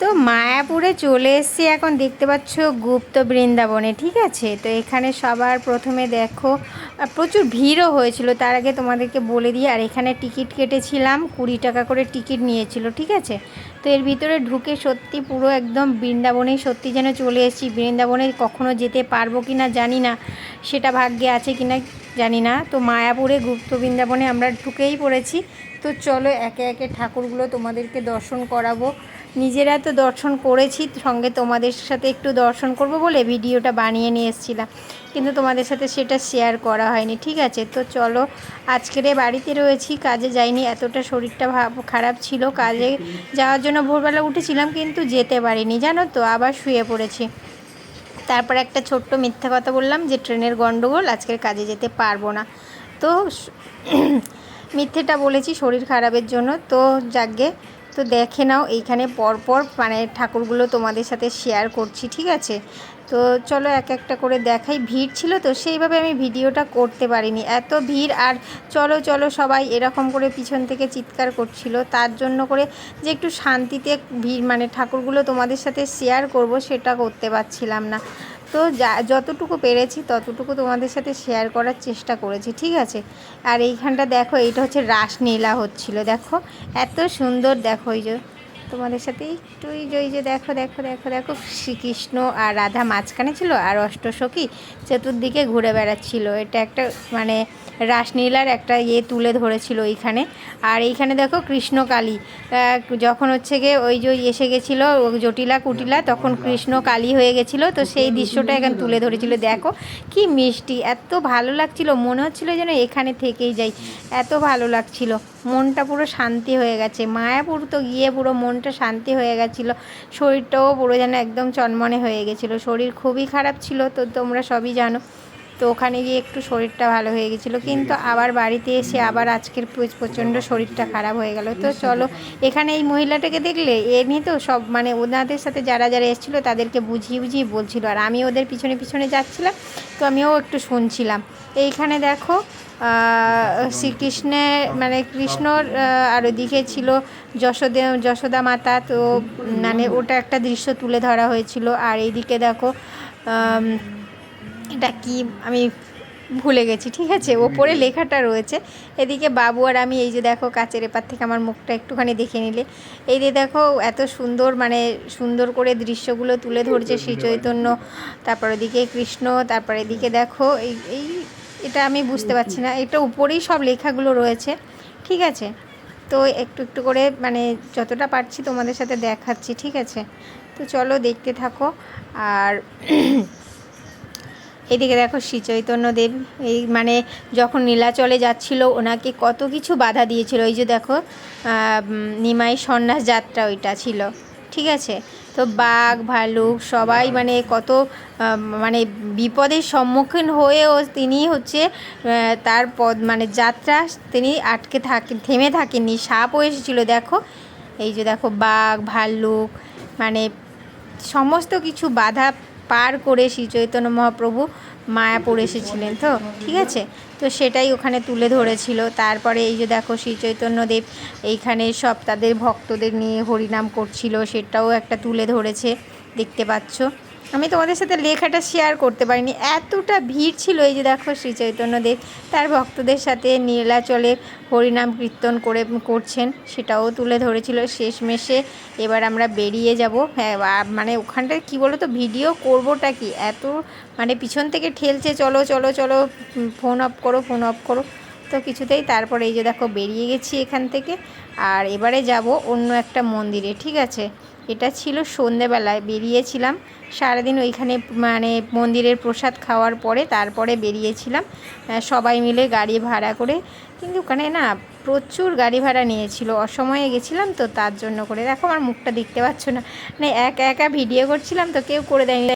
তো মায়াপুরে চলে এসেছি এখন দেখতে পাচ্ছ গুপ্ত বৃন্দাবনে, ঠিক আছে? তো এখানে সবার প্রথমে দেখো প্রচুর ভিড়ও হয়েছিল, তার আগে তোমাদেরকে বলে দিই, আর এখানে টিকিট কেটেছিলাম, কুড়ি টাকা করে টিকিট নিয়েছিল, ঠিক আছে? তো এর ভিতরে ঢুকে সত্যি পুরো একদম বৃন্দাবনেই সত্যি যেন চলে এসেছি। বৃন্দাবনে কখনো যেতে পারব কি না জানি না, সেটা ভাগ্যে আছে কি না জানি না। তো মায়াপুরে গুপ্ত বৃন্দাবনে আমরা ঢুকেই পড়েছি। তো চলো একে একে ঠাকুরগুলো তোমাদেরকে দর্শন করাবো। নিজেরা তো দর্শন করেছি, সঙ্গে তোমাদের সাথে একটু দর্শন করব বলে ভিডিওটা বানিয়ে নিয়ে এসেছিলাম। কিন্তু তোমাদের সাথে সেটা শেয়ার করা হয়নি, ঠিক আছে? তো চলো, আজকের বাড়িতে রয়েছি, কাজে যাইনি, এতটা শরীরটা খারাপ ছিল। কাজে যাওয়ার জন্য ভোরবেলা উঠেছিলাম, কিন্তু যেতে পারিনি, জানো তো, আবার শুয়ে পড়েছি। তারপর একটা ছোট্ট মিথ্যা কথা বললাম যে, ট্রেনের গন্ডগোল, আজকের কাজে যেতে পারব না। তো, মিথ্যেটা বলেছি শরীর খারাপের জন্য, তো যাকগে তো দেখে নাও, এইখানে পরপর মানে ঠাকুরগুলো তোমাদের সাথে শেয়ার করছি, ঠিক আছে? তো চলো এক একটা করে দেখাই, ভিড় ছিল তো সেইভাবে আমি ভিডিওটা করতে পারিনি। এত ভিড় আর চলো চলো সবাই এরকম করে পিছন থেকে চিৎকার করছিল, তার জন্য করে যে একটু শান্তিতে ভিড় মানে ঠাকুরগুলো তোমাদের সাথে শেয়ার করব, সেটা করতে পারছিলাম না। তো যা, যতটুকু পেরেছি ততটুকু তোমাদের সাথে শেয়ার করার চেষ্টা করেছি, ঠিক আছে? আর এইখানটা দেখো, এইটা হচ্ছে রাসলীলা হচ্ছিল, দেখো? এত সুন্দর, দেখো ওই যে তোমাদের সাথে একটু এই যে দেখো দেখো দেখো দেখো, শ্রীকৃষ্ণ আর রাধা মাঝখানে ছিল আর অষ্টসখী চতুর্দিকে ঘুরে বেড়াচ্ছিল। এটা একটা মানে রাসলীলার একটা ইয়ে তুলে ধরেছিল এইখানে। আর এইখানে দেখো কৃষ্ণকালী যখন হচ্ছে গিয়ে ওই যে এসে গেছিল জটিলা কুটিলা, তখন কৃষ্ণ কালী হয়ে গেছিল। তো সেই দৃশ্যটা এখানে তুলে ধরেছিল। দেখো কি মিষ্টি, এত ভালো লাগছিল। মনে হচ্ছিল যেন এখানে থেকেই যাই। এত ভালো লাগছিল। মনটা পুরো শান্তি হয়ে গেছে। মায়াপুর তো গিয়ে পুরো মনটা শান্তি হয়ে গেছিল। শরীরটাও পুরো যেন একদম চনমনে হয়ে গেছিল। শরীর খুবই খারাপ ছিল, তো তোমরা সবই জানো। তো ওখানে গিয়ে একটু শরীরটা ভালো হয়ে গেছিল। কিন্তু আবার বাড়িতে এসে আবার আজকের প্রচণ্ড শরীরটা খারাপ হয়ে গেল। তো চলো এখানে এই মহিলাটাকে দেখলে এ নিয়ে তো সব মানে ওনাদের সাথে যারা যারা এসেছিল তাদেরকে বুঝিয়ে বুঝিয়ে বলছিল। আর আমি ওদের পিছনে পিছনে যাচ্ছিলাম তো আমিও একটু শুনছিলাম। এইখানে দেখো শ্রীকৃষ্ণের মানে কৃষ্ণর আর ওদিকে ছিল যশোদে যশোদা মাতা। তো মানে ওটা একটা দৃশ্য তুলে ধরা হয়েছিল। আর এইদিকে দেখো এটা কি? আমি ভুলে গেছি ঠিক আছে? ওপরে লেখাটা রয়েছে। এদিকে বাবু আর আমি এই যে দেখো কাচের এপার থেকে আমার মুখটা একটুখানি দেখে নিলে। এই যে দেখো এত সুন্দর মানে সুন্দর করে দৃশ্যগুলো তুলে ধরছে শ্রী চৈতন্য। তারপর ওদিকে কৃষ্ণ তারপর এদিকে দেখো এই এই এটা আমি বুঝতে পারছি না। এটা উপরেই সব লেখাগুলো রয়েছে ঠিক আছে? তো একটু একটু করে মানে যতটা পারছি তোমাদের সাথে দেখাচ্ছি ঠিক আছে? তো চলো দেখতে থাকো। আর এদিকে দেখো শ্রী চৈতন্যদেব এই মানে যখন নীলাচলে যাচ্ছিল, ওনাকে কত কিছু বাধা দিয়েছিল। ওই যে দেখো নিমাই সন্ন্যাস যাত্রা ওইটা ছিল, ঠিক আছে? তো বাঘ, ভালুক সবাই মানে কত মানে বিপদের সম্মুখীন হয়েও তিনি হচ্ছে তার পদ মানে যাত্রা তিনি আটকে থাকে, থেমে থাকেননি, সাপও এসেছিল, দেখো। এই যে দেখো, বাঘ ভাল্লুক মানে সমস্ত কিছু বাধা পার করে শ্রী চৈতন্য মহাপ্রভু মায়াপুর এসেছিলেন তো, ঠিক আছে? তো সেটাই ওখানে তুলে ধরেছিল। তারপরে এই যে দেখো শ্রী চৈতন্যদেব এইখানে সব তাদের ভক্তদের নিয়ে হরিনাম করছিল, সেটাও একটা তুলে ধরেছে, দেখতে পাচ্ছ? আমি তোমাদের সাথে লেখাটা শেয়ার করতে পারিনি। এতটা ভিড় ছিল এই যে দেখো শ্রী চৈতন্যদেব তার ভক্তদের সাথে নীলাচলে হরিনাম কীর্তন করে করছেন, সেটাও তুলে ধরেছিল শেষমেশে। এবার আমরা বেরিয়ে যাব। হ্যাঁ মানে ওখানটায় কী বলো তো ভিডিও করবোটা কি? এত মানে পিছন থেকে ঠেলছে, চলো চলো চলো ফোন অফ করো ফোন অফ করো। তো কিছুতেই তারপরে এই যে দেখো বেরিয়ে গেছি এখান থেকে। আর এবারে যাব অন্য একটা মন্দিরে, ঠিক আছে? এটা ছিল সন্ধেবেলায়, বেরিয়েছিলাম। সারাদিন ওইখানে মানে মন্দিরের প্রসাদ খাওয়ার পরে তারপরে বেরিয়েছিলাম সবাই মিলে গাড়ি ভাড়া করে। কিন্তু ওখানে না প্রচুর গাড়ি ভাড়া নিয়েছিল, অসময়ে গেছিলাম তো তার জন্য করে। দেখো আমার মুখটা দেখতে পাচ্ছ না মানে একা একা ভিডিও করছিলাম তো কেউ করে দেয়নি।